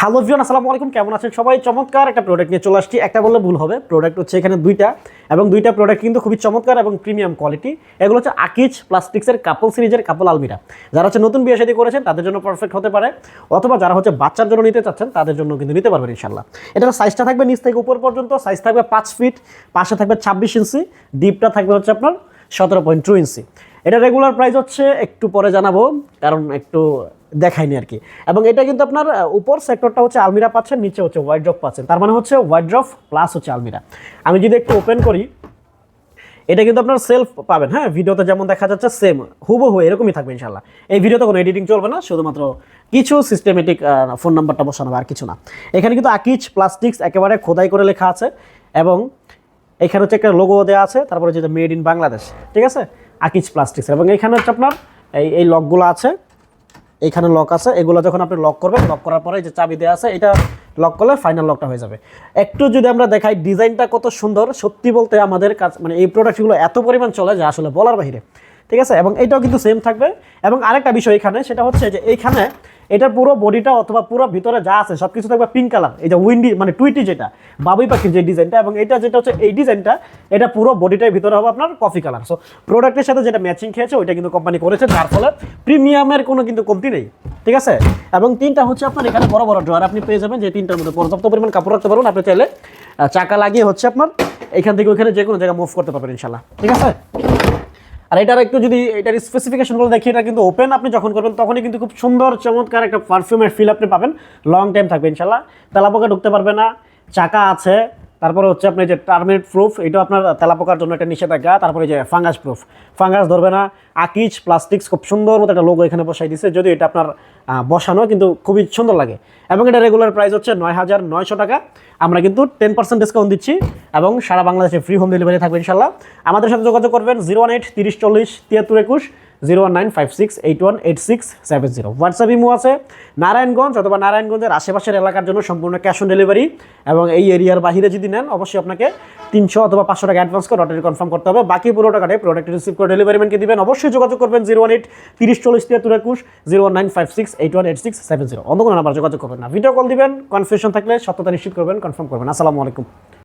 Hello ভিওন আসসালামু আলাইকুম। কেমন আছেন সবাই? চমৎকার একটা প্রোডাক্ট নিয়ে চলে আসছি। একটা বললে ভুল হবে। প্রোডাক্ট হচ্ছে এখানে দুইটা এবং দুইটা প্রোডাক্ট কিন্তু খুবই চমৎকার এবং প্রিমিয়াম কোয়ালিটি এগুলো হচ্ছে আকিজ প্লাস্টিক্সের কাপল সিরিজের কাপল আলমিরা যারা হচ্ছে নতুন বিয়ে করেছেন, তাদের জন্য পারফেক্ট হতে পারে। অথবা যারা হচ্ছে বাচ্চার জন্য নিতে চাচ্ছেন, তাদের জন্য কিন্তু নিতে পারবেন ইনশাল্লাহ এটার সাইজটা থাকবে নিচ থেকে উপর পর্যন্ত। সাইজ থাকবে পাঁচ ফিট পাশে থাকবে ছাব্বিশ ইঞ্চি ডিপটা থাকবে হচ্ছে আপনার সতেরো পয়েন্ট টু ইঞ্চি এটা রেগুলার প্রাইস হচ্ছে, একটু পরে জানাব, কারণ একটু দেখায়নি আর কি। এবং এটা কিন্তু আপনার উপর সেক্টরটা হচ্ছে আলমিরা পাচ্ছেন, নিচে হচ্ছে হোয়াইট ড্রপ পাচ্ছেন। তার মানে হচ্ছে হোয়াইট ড্রপ প্লাস হচ্ছে আলমিরা। আমি যদি একটু ওপেন করি, এটা কিন্তু আপনার সেলফ পাবেন হ্যাঁ? ভিডিওতে যেমন দেখা যাচ্ছে সেম হুবহু এরকমই থাকবে ইনশাল্লাহ এই ভিডিওতে কোনো এডিটিং চলবে না, শুধুমাত্র কিছু সিস্টেমেটিক ফোন নাম্বারটা বসানো আর কিছু না। এখানে কিন্তু আকিজ প্লাস্টিক্স একেবারে খোদাই করে লেখা আছে এবং এখানে হচ্ছে একটা লোগো দেওয়া আছে, তারপরে যেটা মেড ইন বাংলাদেশ, ঠিক আছে? আকিজ প্লাস্টিক্স এবং এখানে হচ্ছে আপনার এই এই লকগুলো আছে। এইখানে লক আছে, এগুলো যখন আপনি লক করবেন লক করার পরে যে চাবি দেওয়া আছে, এটা লক করলে ফাইনাল লকটা হয়ে যাবে। একটু যদি আমরা দেখাই, ডিজাইনটা কত সুন্দর, সত্যি বলতে আমাদের কাজ মানে এই প্রোডাক্টগুলো এত পরিমাণ চলে যে আসলে বলার বাইরে। ঠিক আছে? এবং এটাও কিন্তু সেম থাকবে। এবং আরেকটা বিষয় এখানে, সেটা হচ্ছে যে এইখানে এটার পুরো বডিটা অথবা পুরো ভিতরে যা আছে সব কিছু থাকবে পিঙ্ক কালার এই যে উইন্ডি মানে টুইটি যেটা, বাবুই পাখির যে ডিজাইনটা এবং এটা যেটা হচ্ছে এই ডিজাইনটা এটা পুরো বডিটার ভিতরে হবে আপনার কফি কালার সো প্রোডাক্টের সাথে যেটা ম্যাচিং খেয়েছে, ওইটা কিন্তু কোম্পানি করেছে, যার ফলে প্রিমিয়ামের কোনো কিন্তু কমতি নেই। ঠিক আছে? এবং তিনটা হচ্ছে আপনার এখানে বড় বড় ড্রয়ার আপনি পেয়ে যাবেন যে তিনটার মধ্যে পর্যাপ্ত পরিমাণ কাপড় রাখতে পারবেন। আপনি চাইলে চাকা লাগিয়ে হচ্ছে আপনার এখান থেকে ওইখানে যে কোনো জায়গায় মুভ করতে পারবেন ইনশাল্লাহ ঠিক আছে? আর এটার একটু যদি এটার স্পেসিফিকেশনগুলো দেখি, এটা কিন্তু ওপেন আপনি যখন করবেন, তখনই কিন্তু খুব সুন্দর, চমৎকার একটা পারফিউমের ফিল আপনি পাবেন। লং টাইম থাকবে, ইনশাল্লাহ। তেলাপোকা ঢুকতে পারবে না, চাকা আছে তারপরে হচ্ছে আপনি যে টার্মিনেট প্রুফ এটা আপনার তেলাপোকার জন্য একটা নিষেধাজ্ঞা। তারপরে যে ফাঙ্গাস প্রুফ ফাঙ্গাস ধরবে না। আকিজ প্লাস্টিক্স খুব সুন্দর মতো একটা লোগো এখানে বসাই দিছে, যদিও এটা আপনার বসানো, কিন্তু খুবই সুন্দর লাগে। এবং এটা রেগুলার প্রাইস হচ্ছে নয় হাজার নয়শো টাকা। আমরা কিন্তু টেন পার্সেন্ট ডিসকাউন্ট দিচ্ছি এবং সারা বাংলাদেশে ফ্রি হোম ডেলিভারি থাকবে ইনশাল্লাহ আমাদের সাথে যোগাযোগ করবেন জিরো ওয়ান এইট তিরিশ চল্লিশ তিয়াত্তর একুশ। Zero one nine five six eight one eight six seven zero WhatsApp imo আছে, নারায়ণগঞ্জ অথবা নারায়ণগঞ্জের আশেপাশের এলাকার জন্য সম্পূর্ণ ক্যাশ অন ডেলিভারি এবং এই এরিয়ার বাহিরে যদি নেন, অবশ্যই আপনাকে তিনশো অথবা পাঁচশো টাকা অ্যাডভান্স করে অর্ডার কনফার্ম করতে হবে। বাকি পুরো টাকাটাই প্রোডাক্ট রিসিভ করে ডেলিভারি ম্যানকে দিবেন। অবশ্যই যোগাযোগ করবেন জিরো ওয়ান এইট তিরিশ, চল্লিশ, তিয়াত্তর, একুশ zero one nine five six eight one eight six seven zero অন্য কোনো নাম্বার যোগাযোগ করবেন না। ভিডিও কল দিবেন কনফিউশন থাকলে সত্যতা নিশ্চিত করবেন কনফার্ম করবেন। আসসালামু আলাইকুম।